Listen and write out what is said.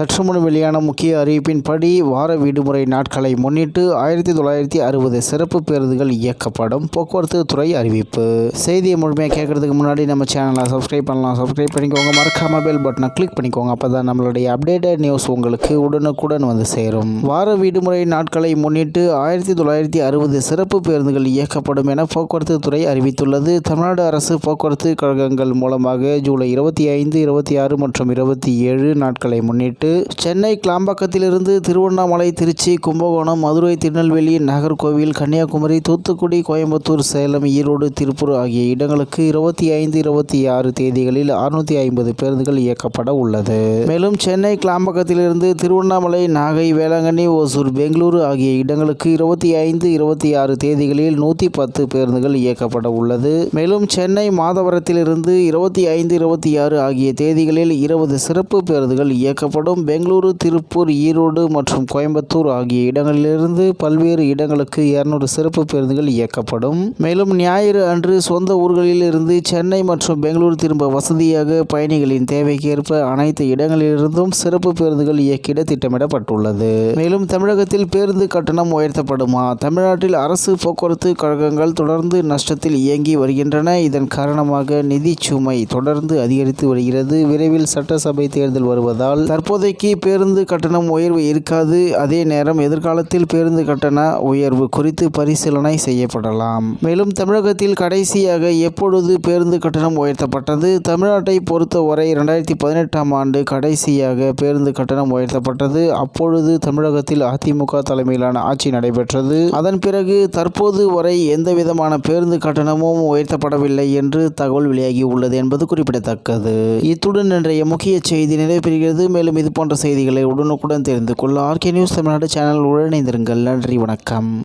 சற்று முன் வெளியான முக்கிய அறிவிப்பின்படி வார விடுமுறை நாட்களை முன்னிட்டு ஆயிரத்தி தொள்ளாயிரத்தி அறுபது சிறப்பு பேருந்துகள் இயக்கப்படும் போக்குவரத்து துறை அறிவிப்பு. செய்தியை முழுமையாக கேட்கறதுக்கு முன்னாடி நம்ம சேனலை சப்ஸ்கிரைப் பண்ணலாம். சப்ஸ்கிரைப் பண்ணிக்கோங்க. மறக்காம பெல் பட்டனை கிளிக் பண்ணிக்கோங்க. அப்போ தான் நம்மளுடைய அப்டேட்டட் நியூஸ் உங்களுக்கு உடனுக்குடன் வந்து சேரும். வார விடுமுறை நாட்களை முன்னிட்டு ஆயிரத்தி தொள்ளாயிரத்தி அறுபது சிறப்பு பேருந்துகள் இயக்கப்படும் என போக்குவரத்து துறை அறிவித்துள்ளது. தமிழ்நாடு அரசு போக்குவரத்து கழகங்கள் மூலமாக ஜூலை இருபத்தி ஐந்து இருபத்தி ஆறு மற்றும் இருபத்தி ஏழு நாட்களை முன்னிட்டு சென்னை கிளாம்பாக்கத்திலிருந்து திருவண்ணாமலை திருச்சி கும்பகோணம் மதுரை திருநெல்வேலி நாகர்கோவில் கன்னியாகுமரி தூத்துக்குடி கோயம்புத்தூர் சேலம் ஈரோடு திருப்பூர் ஆகிய இடங்களுக்கு இருபத்தி ஐந்து இருபத்தி ஆறு தேதிகளில் அறுநூத்தி ஐம்பது பேருந்துகள் இயக்கப்பட உள்ளது. மேலும் சென்னை கிளாம்பாக்கத்திலிருந்து திருவண்ணாமலை நாகை வேளாங்கண்ணி ஓசூர் பெங்களூரு ஆகிய இடங்களுக்கு இருபத்தி ஐந்து இருபத்தி ஆறு தேதிகளில் நூற்றி பத்து பேருந்துகள் இயக்கப்பட உள்ளது. மேலும் சென்னை மாதவரத்திலிருந்து இருபத்தி ஐந்து இருபத்தி ஆறு ஆகிய தேதிகளில் இருபது சிறப்பு பேருந்துகள் இயக்கப்படும். பெங்களூரு திருப்பூர் ஈரோடு மற்றும் கோயம்புத்தூர் ஆகிய இடங்களிலிருந்து பல்வேறு இடங்களுக்கு இருநூறு சிறப்பு பேருந்துகள் இயக்கப்படும். மேலும் ஞாயிறு அன்று சொந்த ஊர்களில் இருந்து சென்னை மற்றும் பெங்களூரு திரும்ப வசதியாக பயணிகளின் தேவைக்கேற்ப அனைத்து இடங்களிலிருந்தும் சிறப்பு பேருந்துகள் இயக்கிட திட்டமிடப்பட்டுள்ளது. மேலும் தமிழகத்தில் பேருந்து கட்டணம் உயர்த்தப்படுமா? தமிழ்நாட்டில் அரசு போக்குவரத்து கழகங்கள் தொடர்ந்து நஷ்டத்தில் இயங்கி வருகின்றன. இதன் காரணமாக நிதி சுமை தொடர்ந்து அதிகரித்து வருகிறது. விரைவில் சட்டசபை தேர்தல் வருவதால் தற்போது இப்போதைக்கு பேருந்து கட்டணம் உயர்வு இருக்காது. அதே நேரம் எதிர்காலத்தில் பேருந்து கட்டண உயர்வு குறித்து பரிசீலனை செய்யப்படலாம். மேலும் தமிழகத்தில் கடைசியாக எப்பொழுது பேருந்து கட்டணம் உயர்த்தப்பட்டது? தமிழ்நாட்டை பொறுத்தவரை இரண்டாயிரத்தி பதினெட்டாம் ஆண்டு கடைசியாக பேருந்து கட்டணம் உயர்த்தப்பட்டது. அப்பொழுது தமிழகத்தில் அதிமுக தலைமையிலான ஆட்சி நடைபெற்றது. அதன் பிறகு தற்போது வரை எந்த விதமான பேருந்து கட்டணமும் உயர்த்தப்படவில்லை என்று தகவல் வெளியாகி உள்ளது என்பது குறிப்பிடத்தக்கது. இத்துடன் இன்றைய முக்கிய செய்தி நிறைவேறுகிறது மேலும் இது போன்ற செய்திகளை உடனுக்குடன் தெரிந்து கொள்ள ஆர்கே நியூஸ் தமிழ்நாடு சேனல் உடனிருந்திருங்கள் நன்றி வணக்கம்.